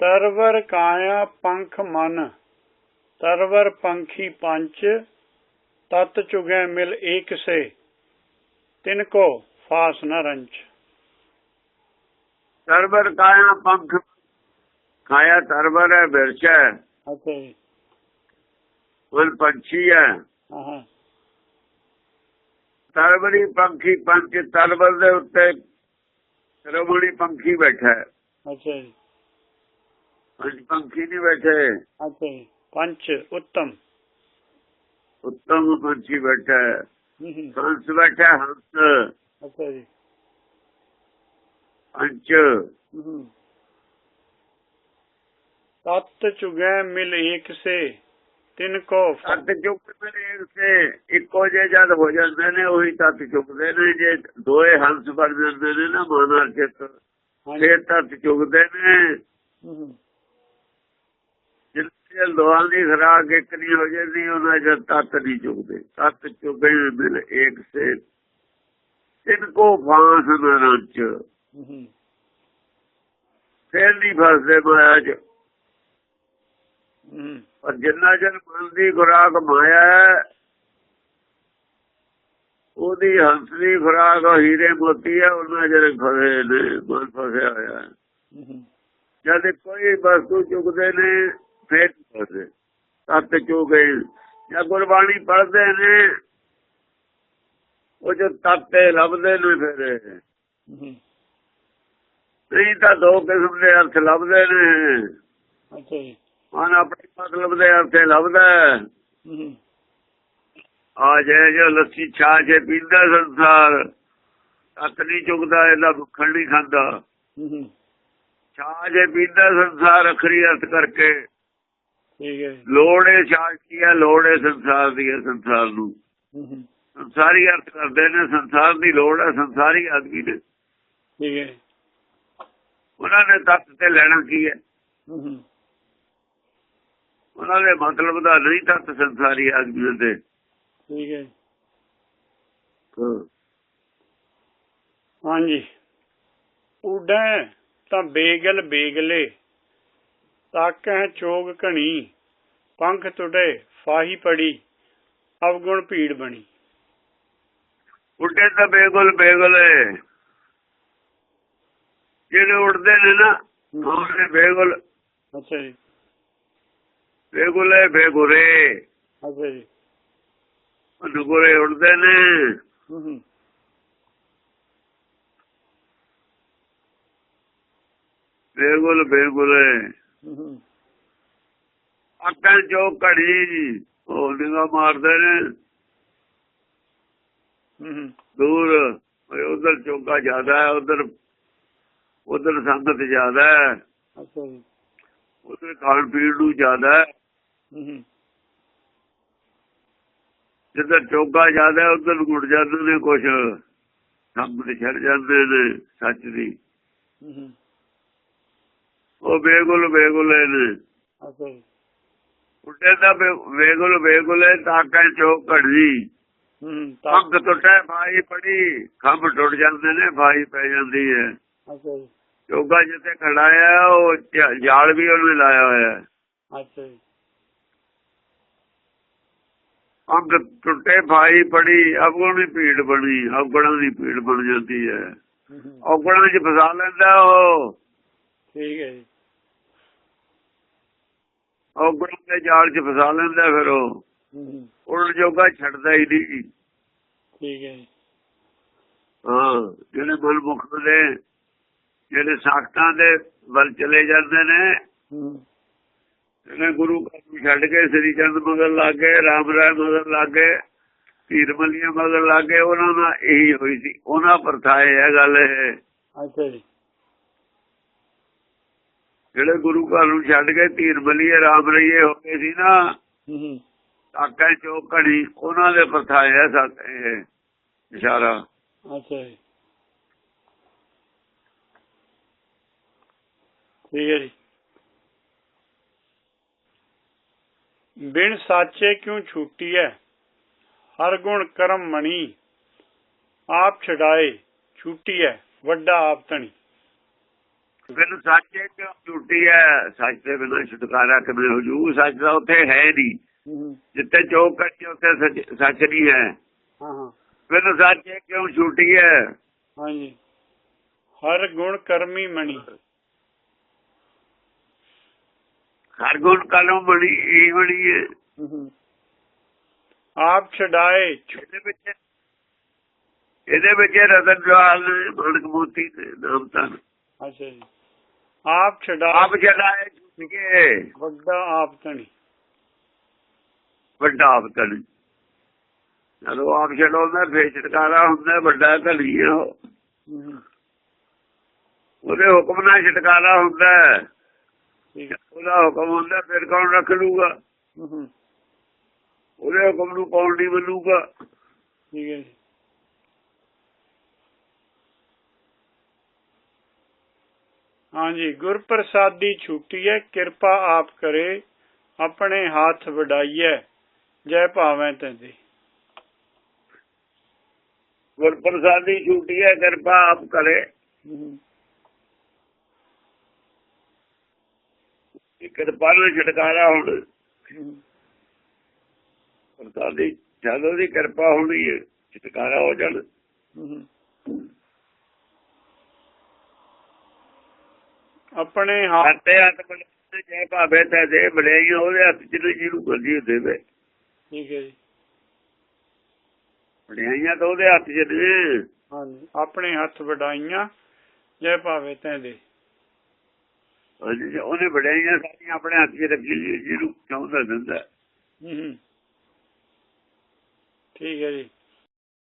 ਤਰਵਰ ਕਾਇਆ ਪੰਖ ਮਨ ਤਰਵਰ ਪੰਖੀ ਪੰਚ ਤਤ ਚੁਗੈ ਮਿਲ ਏਕ ਸੇ ਤਿਨ ਕੋ ਫਾਸ ਨ ਰੰਚ ਤਰਵਰ ਕਾਇਆ ਪੰਖ ਕਾਇਆ ਤਰਵਰ ਹੈ ਬਿਰਛ ਹੈ। ਅੱਛਾ ਉਹ ਪੰਛੀ ਹੈ। ਹਾਂ ਤਰਵਰੀ ਪੰਖੀ ਪੰਚ ਤਰਵਰ ਦੇ ਉੱਤੇ ਰਮਣੀ ਪੰਖੀ ਬੈਠਾ ਹੈ। ਅੱਛਾ ਜੀ। ਪੰਜ ਪੰਖੀ ਨਹੀਂ ਬੈਠੇ ਅੱਛਾ ਜੀ ਪੰਚ ਉੱਤਮ ਉੱਤਮ ਪੰਛੀ ਬੈਠਾ ਹੈ ਹੂੰ ਹੂੰ, ਹੰਸ ਬੈਠਾ ਹੈ, ਹੰਸ ਅੱਛਾ ਜੀ ਪੰਚ ਹੂੰ ਹੂੰ। ਤਤ ਚੁਗੈ ਮਿਲ ਏਕ ਸੇ ਤਿਨ ਕੋ ਫ- ਤਤ ਚੁੱਕ ਮੇਰੇ ਸੇ ਇੱਕੋ ਜੇ ਜਦ ਹੋ ਜਾਂਦੇ ਨੇ ਉਹੀ ਤਤ ਚੁੱਕਦੇ ਨੇ ਜੇ ਦੋਏ ਹੰਸ ਬਣ ਜਾਂਦੇ ਨੇ ਨਾ ਮਾਨਰ ਚਿੱਤ ਹਾਂਜੀ ਫੇਰ ਤਤ ਚੁੱਕਦੇ ਨੇ ਜਿੱਥੇ ਲੋਹਾਂ ਦੀ ਖਰਾਕ ਇੱਕ ਨਹੀਂ ਹੋ ਜਾਂਦੀ ਉਹਨਾਂ ਜਦ ਤਤ ਨਹੀਂ ਚੁੱਕਦੇ। ਤਤ ਚੁੱਕੇ ਮਿਲ ਏਕ ਸੇ। ਤਿੰਨ ਕੋ ਫਾਂਸ ਨ ਰੰਚ। ਹੂੰ ਹੂੰ, ਫੇਰ ਨਹੀਂ ਫਸਦੇ ਮਾਇਆ ਚ। ਪਰ ਜਿੰਨਾ ਚਿਰ ਮਨ ਦੀ ਖੁਰਾਕ ਮਾਇਆ ਹੈ ਉਹਦੀ ਹੰਸ ਦੀ ਖੁਰਾਕ ਹੀਰੇ ਮੋਤੀ ਹੈ ਉਹਨਾਂ ਚਿਰ ਫਸੇ ਨੇ ਮਨ ਫਸਿਆ ਹੋਇਆ ਜਦ ਕੋਈ ਵਸਤੂ ਚੁੱਕਦੇ ਨੇ ਫੇਰ ਫਸਦੇ ਤਤ ਚੁਗੇ ਜਾਂ ਗੁਰਬਾਣੀ ਪੜ੍ਹਦੇ ਨੇ ਉਹ ਜੋ ਤੱਤੇ ਲੱਭਦੇ ਨੇ ਫਿਰ ਨਹੀਂ ਤਾਂ ਦੋ ਕਿਸਮ ਦੇ ਅਰਥ ਲੱਭਦੇ ਨੇ। ਅੱਛਾ ਜੀ। ਮਨ ਆਪਣੇ ਮਤਲਬ ਦੇ ਅਰਥੇ ਲੱਭਦਾ। ਆ ਜੇ ਜੋ ਲੱਸੀ ਛਾਛ ਪੀਂਦਾ ਸੰਸਾਰ ਤੱਕ ਨਹੀਂ ਚੁਗਦਾ ਇਹਦਾ ਭੁੱਖਣ ਨਹੀਂ ਖਾਂਦਾ। ਹੂੰ, ਛਾਛ ਪੀਂਦਾ ਸੰਸਾਰ ਅਖਰੀ ਅਰਥ ਕਰਕੇ। ਠੀਕ ਹੈ। ਲੋੜ ਹੈ ਛਾਛ ਕੀ ਹੈ? ਲੋੜ ਹੈ ਸੰਸਾਰ ਦੀ ਹੈ ਸੰਸਾਰ ਨੂੰ। ਸੰਸਾਰੀ ਅਰਥ ਕਰਦੇ ਨੇ ਸੰਸਾਰ ਦੀ ਲੋੜ ਹੈ ਸੰਸਾਰੀ ਆਦਮੀ ਨੇ। ਠੀਕ ਹੈ। ਉਹਨਾਂ ਨੇ ਤੱਤ ਤੇ ਲੈਣਾ ਕੀ ਹੈ? ਉਹਨਾਂ ਦੇ ਮਤਲਬ ਦਾ ਨਹੀਂ ਤੱਤ ਸੰਸਾਰੀ ਆਦਮੀ ਦੇ ਠੀਕ। ਹਾਂ। ਹਾਂਜੀ। ਉਡੈ ਤਾਂ ਬੇਗਲ ਬੇਗਲੇ। ਤਾਕੈ ਚੋਗ ਘਣੀ ਪੰਖ ਟੁੱਟੇ ਫਾਹੀ ਪੜੀ ਅਵਗੁਣ ਭੀੜ ਬਣੀ। ਉੱਡੇ ਤਾਂ ਬੇਗੁਲ ਬੇਗੁਲ। ਜਿਹੜੇ ਉੱਡਦੇ ਨੇ ਨਾ ਉਹਨੇ ਬੇਗੁਲ ਅੱਛਾ ਜੀ। ਬੇਗੁਲ ਬੇਗੁਰੇ। ਅੱਛਾ ਜੀ। ਨੁਗਰੇ ਉੱਡਦੇ ਨੇ। ਹੂੰ, ਬੇਗੁਲ ਬੇਗੁਲੇ। ਅੱਖਾਂ ਚੋਂ ਘੜੀ ਉਹ ਨਿਗਾ ਮਾਰਦੇ ਨੇ। ਦੂਰ ਉਧਰ ਚੌਕਾ ਜ਼ਿਆਦਾ ਹੈ ਉਧਰ ਉਧਰ ਸੰਗਤ ਜ਼ਿਆਦਾ ਹੈ। ਅੱਛਾ ਜੀ। ਉਧਰ ਖਾਣ ਪੀਣ ਨੂੰ ਜ਼ਿਆਦਾ ਹੈ। ਜਿੱਧਰ ਚੌਕਾ ਜ਼ਿਆਦਾ ਹੈ ਉਧਰ ਗੁੜ ਜਾਂਦੇ ਨੇ ਕੁਛ। ਸੰਗਤ ਛੱਡ ਜਾਂਦੇ ਨੇ ਸੱਚ ਦੀ। ਉਹ ਬੇਗੁਲ ਬੇਗੁਲੇ ਨੇ ਉੱਡੇ ਦਾ ਬੇਗੁਲ ਬੇਗੁਲੇ ਤਾਕਾਂ ਚੋਂ ਘੜੀ ਪੰਗ ਟੁੱਟੇ ਫਾਈ ਪੜੀ। ਖੰਭ ਟੁੱਟ ਜਾਂਦੇ ਨੇ ਫਾਈ ਪੈ ਜਾਂਦੀ ਹੈ। ਚੋਗਾ ਜਿੱਥੇ ਖੜਾਇਆ ਉਹ ਜ- ਜਾਲ ਵੀ ਉਹਨੇ ਲਾਇਆ ਹੋਇਆ ਹੈ। ਅੱਛਾ ਜੀ। ਅੰਗ ਟੁੱਟੇ ਭਾਈ ਪੜੀ ਅਵਗੁਣੀ ਭੀੜ ਬਣੀ ਅਵਗੁਣਾਂ ਦੀ ਭੀੜ ਬਣ ਜਾਂਦੀ ਹੂੰ, ਅਵਗੁਣਾਂ 'ਚ ਫਸਾ ਲੈਂਦਾ ਉਹ। ਠੀਕ ਹੈ ਜੀ। ਅਵਗੁਣਾਂ ਦੇ ਜਾਲ 'ਚ ਫਸਾ ਲੈਂਦਾ ਫਿਰ ਉਹ। ਹੂੰ ਹੂੰ, ਉਲਟ ਜੋਗਾ ਛੱਡਦਾ ਹੀ ਨਹੀਂ। ਠੀਕ ਹੈ ਹਾਂ ਜਿਹੜੇ ਮਨਮੁਖ ਦੇ ਜਿਹੜੇ ਸਾਖਤਾਂ ਦੇ ਵੱਲ ਚਲੇ ਜਾਂਦੇ ਨੇ ਹੂੰ। ਇਹਨੇ ਗੁਰੂ ਘਰ ਨੂੰ ਛੱਡ ਕੇ ਸ੍ਰੀ ਚੰਦ ਮਗਰ ਲੱਗੇ ਰਾਮ ਰਾਏ ਮਗਰ ਲੱਗੇ ਧੀਰ ਮਲੀਆਂ ਮਗਰ ਲੱਗੇ ਉਹਨਾਂ ਨਾਲ ਇਹੀ ਹੋਈ ਸੀ। ਉਹਨਾਂ ਪਰਥਾਏ ਹੈ ਗੱਲ ਇਹ। ਅੱਛਾ ਜੀ। ਜਿਹੜੇ ਗੁਰੂ ਘਰ ਨੂੰ ਛੱਡ ਕੇ ਧੀਰ ਮਲੀਏ ਰਾਮ ਰਈਏ ਹੋ ਗਏ ਸੀ ਨਾ ਹੂੰ ਹੂੰ, ਆਕਾਂ ਚੋਂ ਘੜੀ ਉਹਨਾਂ ਦੇ ਪਰਥਾਏ ਹੈ ਸਤ ਇਹ ਇਸ਼ਾਰਾ ਅੱਛਾ ਜੀ। ਠੀਕ ਹੈ ਜੀ। ਬਿਨ ਸਾਚੇ ਕਿਉ ਛੂਟੀ ਹੈ ਹਰ ਗੁਣ ਕਰਮ ਮਣੀ ਆਪ ਛਡਾਏ ਛੂਟੀ ਹੈ ਵੱਡਾ ਆਪ ਧਣੀ। ਮੈਨੂੰ ਸੱਚੇ ਕਿਉਂ ਝੂਠੀ ਹੈ ਸੱਚ ਦੇ ਬਿਨਾਂ ਛੁਟਕਾਰਾ ਕਿਵੇਂ ਹੋ ਜੂ? ਸੱਚ ਦਾ ਉੱਥੇ ਹੈ ਨਹੀਂ ਜਿੱਥੇ ਚੋਕ ਕੱਟੀ ਉੱਥੇ ਸੱਚ- ਨਹੀਂ ਹੈ ਹਾਂ। ਹਾਂ ਮੈਨੂੰ ਸੱਚੇ ਕਿਉਂ ਝੂਠੀ ਹੈ। ਹਾਂਜੀ। ਹਰ ਗੁਣ ਕਰਮੀ ਮਣੀ। ਹਰ ਗੁਣ ਕਲਮ ਬਣੀ ਇਹ ਬਣੀ ਹੈ। ਆਪ ਛਡਾਏ ਇਹਦੇ ਵਿੱਚ ਇਹਦੇ ਵਿੱਚ ਰਤਨ ਜਵਾਲ ਮਣਕ ਮੋਤੀ ਨਾਮ ਤਾਂ ਅੱਛਾ ਜੀ। ਆਪ ਛਡਾ ਆਪ ਚਲਾਏ ਝੂਠ ਕੇ ਵੱਡਾ ਆਪ ਤਣੀ ਵੱਡਾ ਆਪ ਜਦੋਂ ਆਪ ਛਡਾਉਂਦਾ ਫੇਰ ਛਟਕਾਰਾ ਹੁੰਦਾ ਵੱਡਾ ਹੈ ਉਹ। ਉਹਦੇ ਹੁਕਮ ਨਾਲ ਛਟਕਾਰਾ ਹੁੰਦਾ ਉਹਦਾ ਹੁਕਮ ਹੁੰਦਾ ਫਿਰ ਕੌਣ ਰੱਖ ਲੂਗਾ? ਉਹਦੇ ਹੁਕਮ ਨੂੰ ਕੌਣ ਨਹੀਂ ਮੰਨੂਗਾ? ਠੀਕ ਹੈ ਹਾਂਜੀ ਗੁਰ ਪ੍ਰਸਾਦੀ ਛੁੱਟੀ ਹੈ ਕਿਰਪਾ ਆਪ ਕਰੇ ਆਪਣੇ ਹੱਥ ਵਡਾਈਐ ਜੈ ਭਾਵੇਂ ਤੈਂਦੀ ਗੁਰ ਪ੍ਰਸਾਦੀ ਛੁੱਟੀ ਹੈ ਕਿਰਪਾ ਆਪ ਕਰੇ। ਇਹ ਕਿਰਪਾ ਨਾਲ ਛਟਕਾਰਾ ਹੁਣ। ਪ੍ਰਸਾਦੀ ਜਦੋਂ ਦੀ ਕਿਰਪਾ ਹੋਣੀ ਹੈ ਛਟਕਾਰਾ ਹੋ ਜਾਣ। ਆਪਣੇ ਹੱਥ ਹੱਥੇ ਹੱਥ ਬੜੇ ਜੈ ਭਾਵੇਂ ਤੇ ਦੇ ਬੜਾਈ ਉਹਦੇ ਹੱਥ ਚ ਜਿਹਨੂੰ ਮਰਜ਼ੀ ਦੇਵੇ। ਠੀਕ ਹੈ ਜੀ। ਬੜਾਈਆਂ ਤਾਂ ਉਹਦੇ ਹੱਥ ਚ ਨੇ। ਹਾਂਜੀ ਆਪਣੇ ਹੱਥ ਵਡਾਈਆਂ ਜੈ ਭਾਵੇਂ ਹਾਂਜੀ, ਜੇ ਉਹਨੇ ਬੜਾਈਆਂ ਸਾਰੀਆਂ ਆਪਣੇ ਹੱਥ ਚ ਰੱਖੀ ਜਿਹਨੂੰ ਚਾਹੁੰਦਾ ਦਿੰਦਾ। ਹੂੰ। ਠੀਕ ਹੈ ਜੀ।